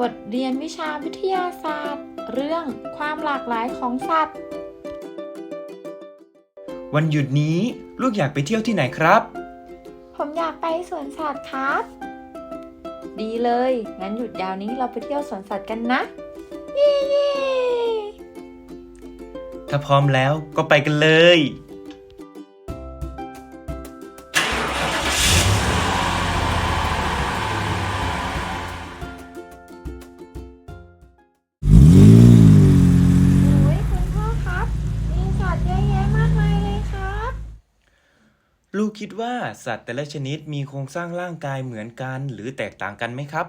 บทเรียนวิชาวิทยาศาสตร์ เรื่องความหลากหลายของสัตว์ วันหยุดนี้ลูกอยากไปเที่ยวที่ไหนครับ ผมอยากไปสวนสัตว์ครับ ดีเลย งั้นหยุดยาวนี้เราไปเที่ยวสวนสัตว์กันนะเย้เย้ถ้าพร้อมแล้วก็ไปกันเลย ลูกคิดว่าสัตว์แต่ละชนิดมีโครงสร้างร่างกายเหมือนกันหรือแตกต่างกันไหมครับ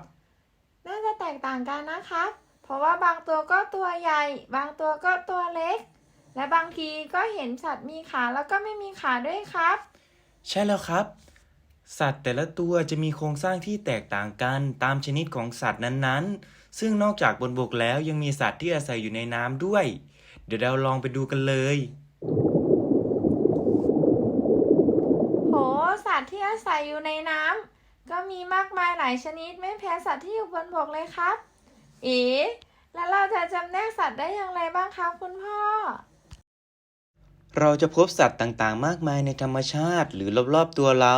น่าจะแตกต่างกันนะครับเพราะว่าบางตัวก็ตัวใหญ่ บางตัวก็ตัวเล็ก และบางทีก็เห็นสัตว์มีขาแล้วก็ไม่มีขาด้วยครับ ใช่แล้วครับ สัตว์แต่ละตัวจะมีโครงสร้างที่แตกต่างกันตามชนิดของสัตว์นั้นๆ ซึ่งนอกจากบนบกแล้วยังมีสัตว์ที่อาศัยอยู่ในน้ำด้วย เดี๋ยวเราลองไปดูกันเลย โห สัตว์ที่อายอยู่ในน้ำก็มีมากมายหลายชนิดไม่แพ้สัตว์ที่อยู่บนบกเลยครับ เอ๋แล้วเราจะจำแนกสัตว์ได้อย่างไรบ้างครับคุณพ่อ เราจะพบสัตว์ต่างๆ มากมายในธรรมชาติหรือรอบๆตัวเรา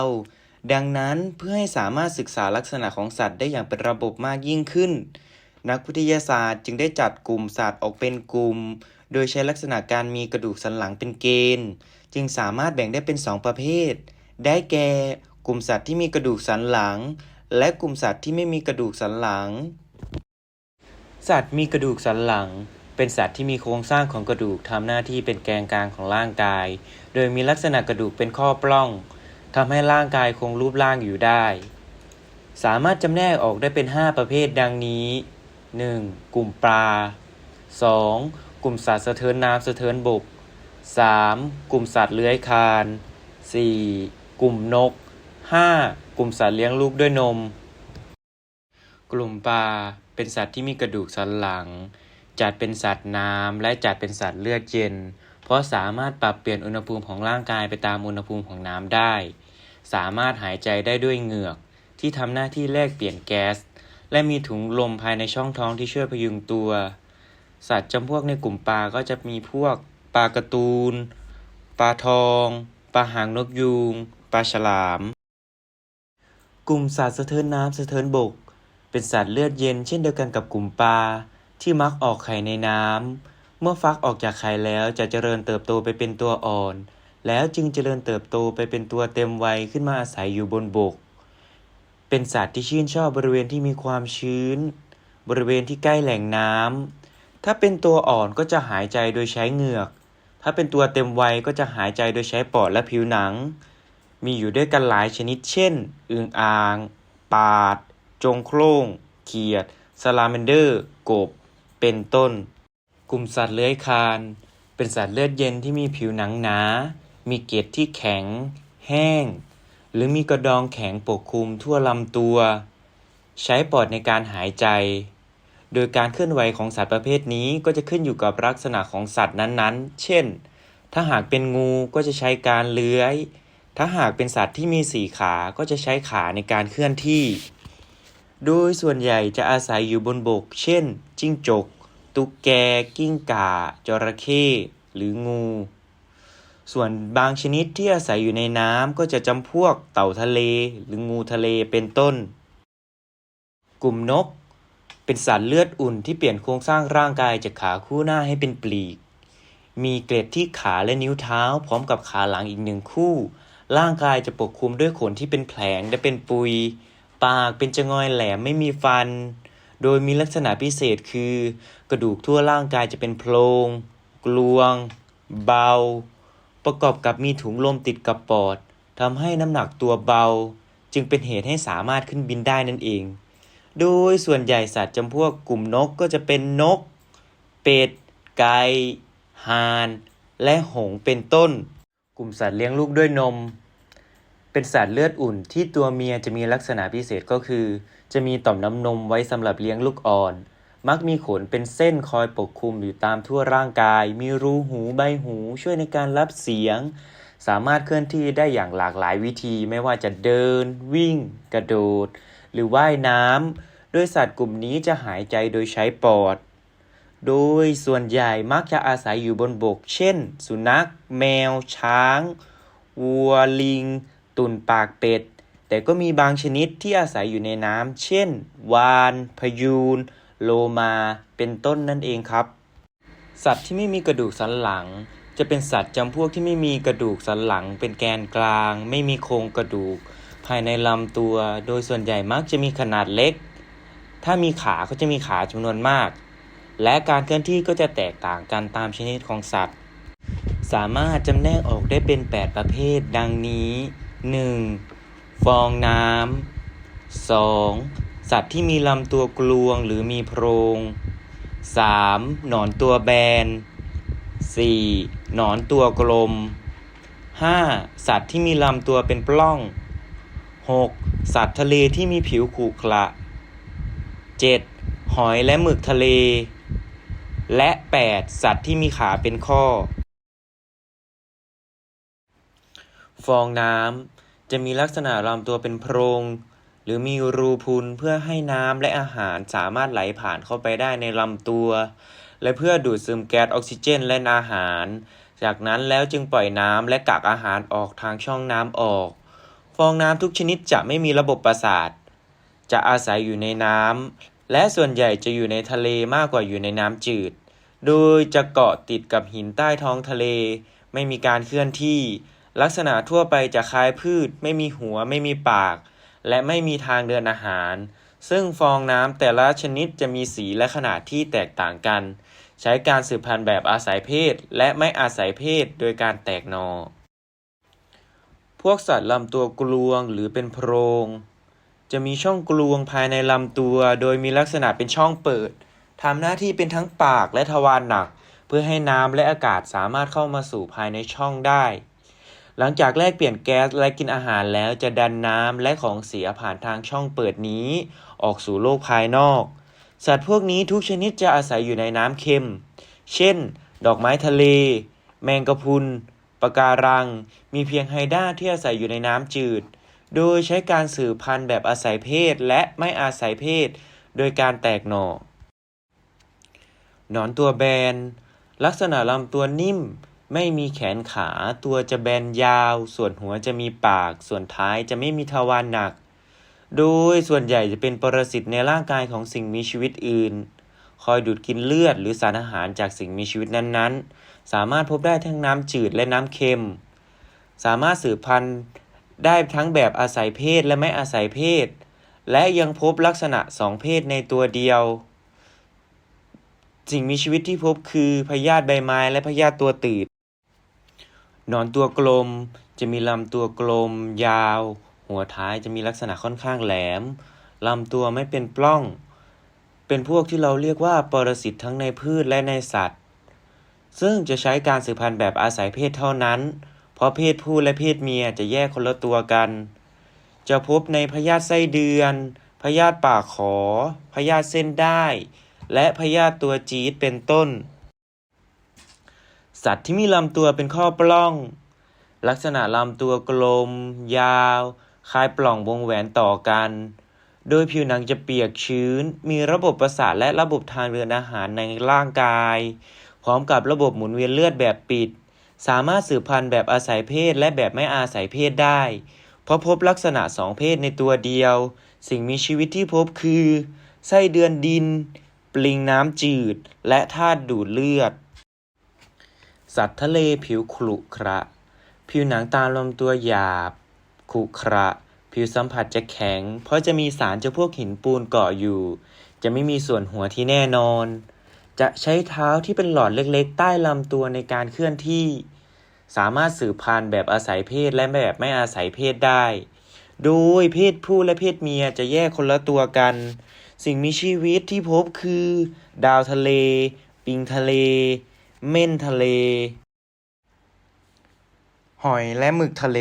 ดังนั้นเพื่อให้สามารถศึกษาลักษณะของสัตว์ได้อย่างเป็นระบบมากยิ่งขึ้น นักวิทยาศาสตร์จึงได้จัดกลุ่มสัตว์ออกเป็นกลุ่ม โดยใช้ลักษณะการมีกระดูกสันหลังเป็นเกณฑ์ จึงสามารถแบ่งได้เป็น 2 ประเภท ได้แก่ กลุ่มสัตว์ที่มีกระดูกสันหลัง และกลุ่มสัตว์ที่ไม่มีกระดูกสันหลัง สัตว์มีกระดูกสันหลัง เป็นสัตว์ที่มีโครงสร้างของกระดูกทำหน้าที่เป็นแกนกลางของร่างกาย โดยมีลักษณะกระดูกเป็นข้อปล้องทำให้ร่างกายคงรูปร่างอยู่ได้ สามารถจำแนกออกได้เป็น 5 ประเภทดังนี้ 1. กลุ่มปลา 2. กลุ่มสัตว์สะเทินน้ำสะเทินบก 3. กลุ่มสัตว์เลื้อยคลาน 4. กลุ่มนก 5. กลุ่มสัตว์เลี้ยงลูกด้วยนม กลุ่มปลาเป็นสัตว์ที่มีกระดูกสันหลัง จัดเป็นสัตว์น้ำและจัดเป็นสัตว์เลือดเย็น เพราะสามารถปรับเปลี่ยนอุณหภูมิของร่างกายไปตามอุณหภูมิของน้ำได้ สามารถหายใจได้ด้วยเหงือก ที่ทำหน้าที่แลกเปลี่ยนแก๊ส และมีถุงลมภายในช่องท้องที่ช่วยพยุงตัว สัตว์จำพวกในกลุ่มปลาก็จะมีพวกปลาการะตูน ปลาทอง ปลาหางนกยูง ปลาฉลาม กลุ่มสัตว์สะเทินน้ำสะเทินบก เป็นสัตว์เลือดเย็นเช่นเดียวกันกับกลุ่มปลาที่มักออกไข่ในน้ำเมื่อฟักออกจากไข่แล้วจะเจริญเติบโตไปเป็นตัวอ่อน แล้วจึงเจริญเติบโตไปเป็นตัวเต็มวัยขึ้นมาอาศัยอยู่บนบก เป็นสัตว์ที่ชื่นชอบบริเวณที่มีความชื้น บริเวณที่ใกล้แหล่งน้ำถ้าเป็นตัวอ่อนก็จะหายใจโดยใช้เหงือก ถ้าเป็นตัวเต็มวัยก็จะหายใจโดยใช้ปอดและผิวหนัง มีอยู่ด้วยกันหลายชนิด เช่น อึงอ่าง ปาด จงโครงเขียด สลาเมนเดอร์ กบ เป็นต้น กลุ่มสัตว์เลื้อยคลาน เป็นสัตว์เลือดเย็นที่มีผิวหนังหนา มีเกล็ดที่แข็ง แห้ง หรือมีกระดองแข็งปกคลุมทั่วลำตัว ใช้ปอดในการหายใจ โดยการเคลื่อนไหวของสัตว์ประเภทนี้ก็จะขึ้นอยู่กับลักษณะของสัตว์นั้นๆ เช่น ถ้าหากเป็นงูก็จะใช้การเลื้อย ถ้าหากเป็นสัตว์ที่มีสี่ขาก็จะใช้ขาในการเคลื่อนที่ โดยส่วนใหญ่จะอาศัยอยู่บนบก เช่น จิ้งจก ตุ๊กแก กิ้งก่า จระเข้ หรืองู ส่วนบางชนิดที่อาศัยอยู่ในน้ำก็จะจำพวกเต่าทะเล หรืองูทะเลเป็นต้น กลุ่มนก เป็นสัตว์เลือดอุ่นที่เปลี่ยนโครงสร้างร่างกายจากขาคู่หน้าให้เป็นปลีก มีเกล็ดที่ขาและนิ้วเท้าพร้อมกับขาหลังอีกหนึ่งคู่ ร่างกายจะปกคลุมด้วยขนที่เป็นแผลงและเป็นปุย ปากเป็นจงอยแหลมไม่มีฟัน โดยมีลักษณะพิเศษคือ กระดูกทั่วร่างกายจะเป็นโพรงกลวง เบา ประกอบกับมีถุงลมติดกับปอดทำให้น้ำหนักตัวเบา จึงเป็นเหตุให้สามารถขึ้นบินได้นั่นเอง โดยส่วนใหญ่สัตว์จำพวกกลุ่มนกก็จะเป็นนก เป็ด ไก่ห่าน และหงเป็นต้น กลุ่มสัตว์เลี้ยงลูกด้วยนม เป็นสัตว์เลือดอุ่นที่ตัวเมียจะมีลักษณะพิเศษก็คือ จะมีต่อมน้ำนมไว้สำหรับเลี้ยงลูกอ่อน มักมีขนเป็นเส้นคอยปกคลุมอยู่ตามทั่วร่างกาย มีรูหูใบหูช่วยในการรับเสียง สามารถเคลื่อนที่ได้อย่างหลากหลายวิธีไม่ว่าจะเดิน วิ่ง กระโดด หรือว่ายน้ำโดยสัตว์กลุ่มนี้จะหายใจโดยใช้ปอด โดยส่วนใหญ่มักจะอาศัยอยู่บนบก เช่น สุนัข แมว ช้าง วัวลิง ตุ่นปากเป็ด แต่ก็มีบางชนิดที่อาศัยอยู่ในน้ำเช่น วาน พยูน โลมา เป็นต้นนั่นเองครับ สัตว์ที่ไม่มีกระดูกสันหลัง จะเป็นสัตว์จำพวกที่ไม่มีกระดูกสันหลัง เป็นแกนกลาง ไม่มีโครงกระดูก ภายในลำตัว โดยส่วนใหญ่มักจะมีขนาดเล็ก ถ้ามีขาก็จะมีขาจำนวนมาก และการเคลื่อนที่ก็จะแตกต่างกันตามชนิดของสัตว์สามารถจำแนกออกได้เป็น 8 ประเภท ดังนี้ 1. ฟองน้ำ 2. สัตว์ที่มีลำตัวกลวงหรือมีโพรง 3. หนอนตัวแบน 4. หนอนตัวกลม 5. สัตว์ที่มีลำตัวเป็นปล้อง 6. สัตว์ทะเลที่มีผิวขรุขระ 7. หอยและหมึกทะเล และ 8. สัตว์ที่มีขาเป็นข้อ ฟองน้ำจะมีลักษณะลำตัวเป็นโพรง หรือมีรูพุนเพื่อให้น้ำและอาหารสามารถไหลผ่านเข้าไปได้ในลำตัว และเพื่อดูดซึมแก๊สออกซิเจนและอาหาร จากนั้นแล้วจึงปล่อยน้ำและกักอาหารออกทางช่องน้ำออก ฟองน้ำทุกชนิดจะไม่มีระบบประสาท จะอาศัยอยู่ในน้ำและส่วนใหญ่จะอยู่ในทะเลมากกว่าอยู่ในน้ำจืด โดยจะเกาะติดกับหินใต้ท้องทะเล ไม่มีการเคลื่อนที่ ลักษณะทั่วไปจะคล้ายพืช ไม่มีหัว ไม่มีปาก และไม่มีทางเดินอาหาร ซึ่งฟองน้ำแต่ละชนิดจะมีสีและขนาดที่แตกต่างกัน ใช้การสืบพันธุ์แบบอาศัยเพศ และไม่อาศัยเพศโดยการแตกนอ พวกสัตว์ลำตัวกลวงหรือเป็นโพรง จะมีช่องกลวงภายในลำตัว โดยมีลักษณะเป็นช่องเปิดทำหน้าที่เป็นทั้งปากและทวารหนัก เพื่อให้น้ำและอากาศสามารถเข้ามาสู่ภายในช่องได้ หลังจากแลกเปลี่ยนแก๊สและกินอาหารแล้วจะดันน้ำและของเสียผ่านทางช่องเปิดนี้ ออกสู่โลกภายนอก สัตว์พวกนี้ทุกชนิดจะอาศัยอยู่ในน้ำเค็ม เช่น ดอกไม้ทะเล แมงกะพรุนปะการัง มีเพียงไฮด้าที่อาศัยอยู่ในน้ำจืด โดยใช้การสืบพันธุ์แบบอาศัยเพศและไม่อาศัยเพศ โดยการแตกหน่อ หนอนตัวแบน ลักษณะลำตัวนิ่ม ไม่มีแขนขา ตัวจะแบนยาว ส่วนหัวจะมีปาก ส่วนท้ายจะไม่มีทวารหนัก โดยส่วนใหญ่จะเป็นปรสิตในร่างกายของสิ่งมีชีวิตอื่น คอยดูดกินเลือดหรือสารอาหารจากสิ่งมีชีวิตนั้นๆ สามารถพบได้ทั้งน้ำจืดและน้ำเค็ม สามารถสืบพันธุ์ได้ทั้งแบบอาศัยเพศและไม่อาศัยเพศ และยังพบลักษณะสองเพศในตัวเดียว สิ่งมีชีวิตที่พบคือพยาธิใบไม้และพยาธิตัวตืด นอนตัวกลม จะมีลำตัวกลม ยาว หัวท้ายจะมีลักษณะค่อนข้างแหลมลำตัวไม่เป็นปล้อง เป็นพวกที่เราเรียกว่าปรสิตทั้งในพืชและในสัตว์ ซึ่งจะใช้การสืบพันธุ์แบบอาศัยเพศเท่านั้น เพราะเพศผู้และเพศเมียจะแยกคนละตัวกัน จะพบในพยาธิไส้เดือน พยาธิปากขอ พยาธิเส้นได้ และพยาธิตัวจี๊ดเป็นต้น สัตว์ที่มีลำตัวเป็นข้อปล้อง ลักษณะลำตัวกลม ยาว คล้ายปล่องวงแหวนต่อกัน โดยผิวหนังจะเปียกชื้น มีระบบประสาทและระบบทางเดินอาหารในร่างกาย พร้อมกับระบบหมุนเวียนเลือดแบบปิด สามารถสืบพันธุ์แบบอาศัยเพศและแบบไม่อาศัยเพศได้ เพราะพบลักษณะสองเพศในตัวเดียว สิ่งมีชีวิตที่พบคือ ไส้เดือนดิน ปลิงน้ำจืด และธาตุดูดเลือด สัตว์ทะเลผิวขรุขระ ผิวหนังตามลำตัวหยาบขรุขระ ผิวสัมผัสจะแข็ง เพราะจะมีสารจ้าพวกหินปูนเกาะอยู่ จะไม่มีส่วนหัวที่แน่นอน จะใช้เท้าที่เป็นหลอดเล็กๆ ใต้ลำตัวในการเคลื่อนที่ สามารถสืบพันธุ์แบบอาศัยเพศและแบบไม่อาศัยเพศได้ โดยเพศผู้และเพศเมียจะแยกคนละตัวกัน สิ่งมีชีวิตที่พบคือ ดาวทะเล ปิงทะเล เม่นทะเล หอยและหมึกทะเล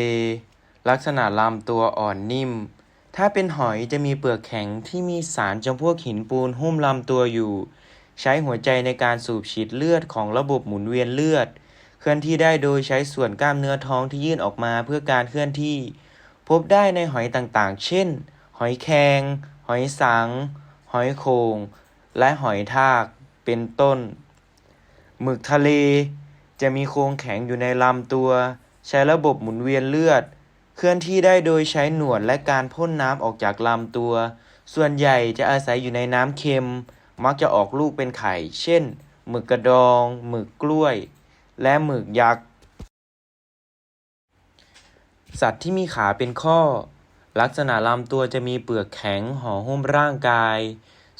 ลักษณะลำตัวอ่อนนิ่ม ถ้าเป็นหอยจะมีเปลือกแข็งที่มีสารจำพวกหินปูนหุ้มลำตัวอยู่ ใช้หัวใจในการสูบฉีดเลือดของระบบหมุนเวียนเลือด เคลื่อนที่ได้โดยใช้ส่วนกล้ามเนื้อท้องที่ยื่นออกมาเพื่อการเคลื่อนที่ พบได้ในหอยต่างๆ เช่น หอยแครงหอยสัง หอยโขงและหอยทาก เป็นต้น หมึกทะเล จะมีโครงแข็งอยู่ในลำตัว ใช้ระบบหมุนเวียนเลือด เคลื่อนที่ได้โดยใช้หนวดและการพ่นน้ำออกจากลำตัว ส่วนใหญ่จะอาศัยอยู่ในน้ำเค็ม มักจะออกลูกเป็นไข่ เช่น หมึกกระดอง หมึกกล้วย และหมึกยักษ์ สัตว์ที่มีขาเป็นข้อ ลักษณะลำตัวจะมีเปลือกแข็งห่อหุ้มร่างกาย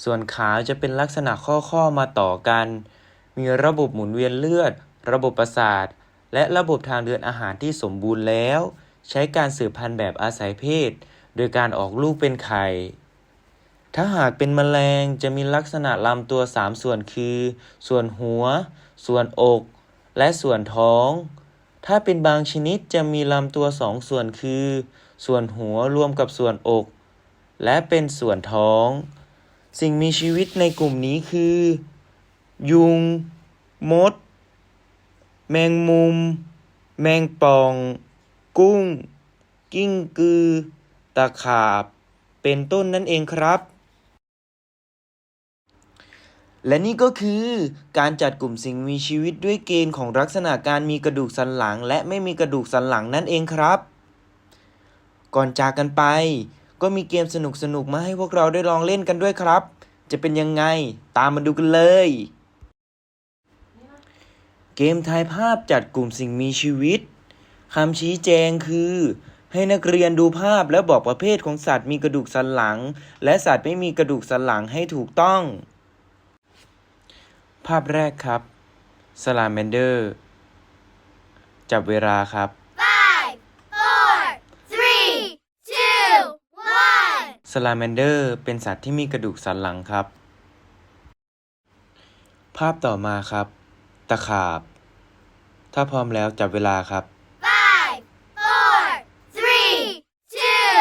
ส่วนขาจะเป็นลักษณะข้อๆมาต่อกัน มีระบบหมุนเวียนเลือด ระบบประสาท และระบบทางเดินอาหารที่สมบูรณ์แล้ว ใช้การสืบพันธุ์แบบอาศัยเพศ โดยการออกลูกเป็นไข่ ถ้าหากเป็นแมลงจะมีลักษณะลำตัว 3 ส่วนคือ ส่วนหัว ส่วนอก และส่วนท้อง ถ้าเป็นบางชนิดจะมีลำตัวสองส่วนคือ ส่วนหัวรวมกับส่วนอก และเป็นส่วนท้อง สิ่งมีชีวิตในกลุ่มนี้คือ ยุง มด แมงมุม แมงป่อง กุ้ง กิ้งกือ ตะขาบ เป็นต้นนั่นเองครับ และนี่ก็คือการจัดกลุ่มสิ่งมีชีวิตด้วยเกณฑ์ของลักษณะการมีกระดูกสันหลัง และไม่มีกระดูกสันหลังนั่นเองครับ ก่อนจากกันไป ก็มีเกมสนุกๆมาให้พวกเราได้ลองเล่นกันด้วยครับจะเป็นยังไง ตามมาดูกันเลย เกมทายภาพจัดกลุ่มสิ่งมีชีวิตคำชี้แจงคือ ให้นักเรียนดูภาพแล้วบอกประเภทของสัตว์มีกระดูกสันหลัง และสัตว์ไม่มีกระดูกสันหลังให้ถูกต้อง ภาพแรกครับสลาแมนเดอร์ จับเวลาครับ Five, four, three, two, one. สลาแมนเดอร์เป็นสัตว์ที่มีกระดูกสันหลังครับ ภาพต่อมาครับ ตะขาบ ถ้าพร้อมแล้วจับเวลาครับ Five, four, three, two,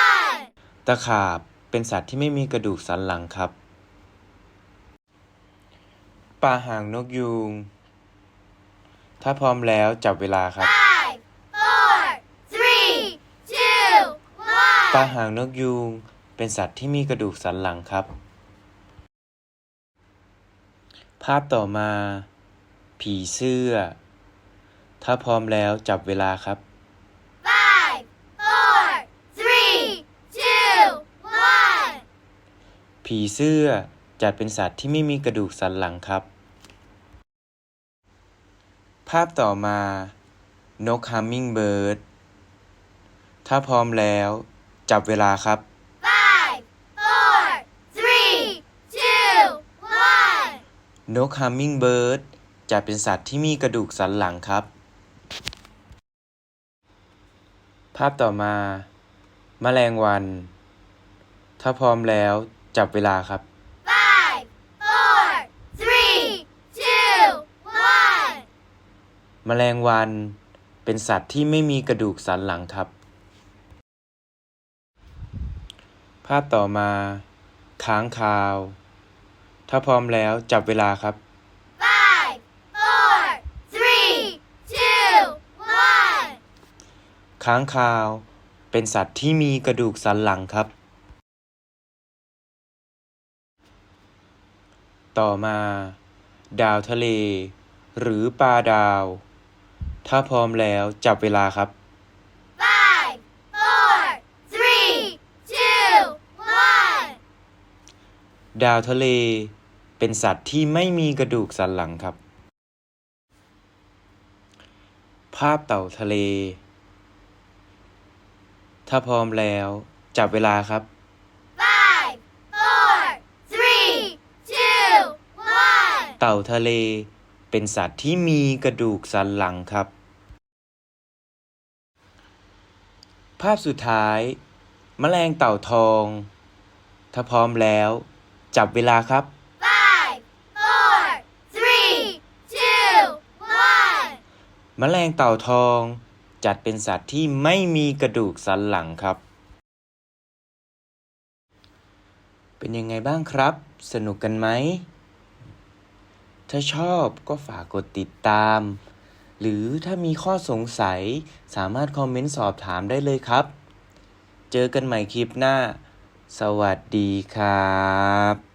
one. ตะขาบเป็นสัตว์ที่ไม่มีกระดูกสันหลังครับปลาหางนกยูง ถ้าพร้อมแล้วจับเวลาครับ Five, four, three, two, ปลา one. หางนกยูงเป็นสัตว์ที่มีกระดูกสันหลังครับ ภาพต่อมา ผีเสื้อ ถ้าพร้อมแล้วจับเวลาครับ Five, four, three, two, one. ผีเสื้อจัดเป็นสัตว์ที่ไม่มีกระดูกสันหลังครับ ภาพต่อมา นกฮัมมิงเบิร์ด ถ้าพร้อมแล้วจับเวลาครับ Five, four, three, two, one. นกฮัมมิงเบิร์ด จัดเป็นสัตว์ที่มีกระดูกสันหลังครับ ภาพต่อมาแมลงวัน ถ้าพร้อมแล้วจับเวลาครับ Five, four, three, two, one. แมลงวันเป็นสัตว์ที่ไม่มีกระดูกสันหลังครับ ภาพต่อมา ค้างคาว ถ้าพร้อมแล้วจับเวลาครับ Five, four, three, two, one. ค้างคาว เป็นสัตว์ที่มีกระดูกสันหลังครับ ต่อมา ดาวทะเล หรือปลาดาว ถ้าพร้อมแล้วจับเวลาครับ Five, four, three, two, one. ดาวทะเล เป็นสัตว์ที่ไม่มีกระดูกสันหลังครับ ภาพเต่าทะเล ถ้าพร้อมแล้ว จับเวลาครับ Five, four, three, two, one. เต่าทะเลเป็นสัตว์ที่มีกระดูกสันหลังครับ ภาพสุดท้าย แมลงเต่าทอง ถ้าพร้อมแล้ว จับเวลาครับ Five, four, three, two, one. แมลงเต่าทอง จัดเป็นสัตว์ที่ไม่มีกระดูกสันหลังครับ เป็นยังไงบ้างครับ สนุกกันไหม ถ้าชอบก็ฝากกดติดตาม หรือถ้ามีข้อสงสัยสามารถคอมเมนต์สอบถามได้เลยครับ เจอกันใหม่คลิปหน้า สวัสดีครับ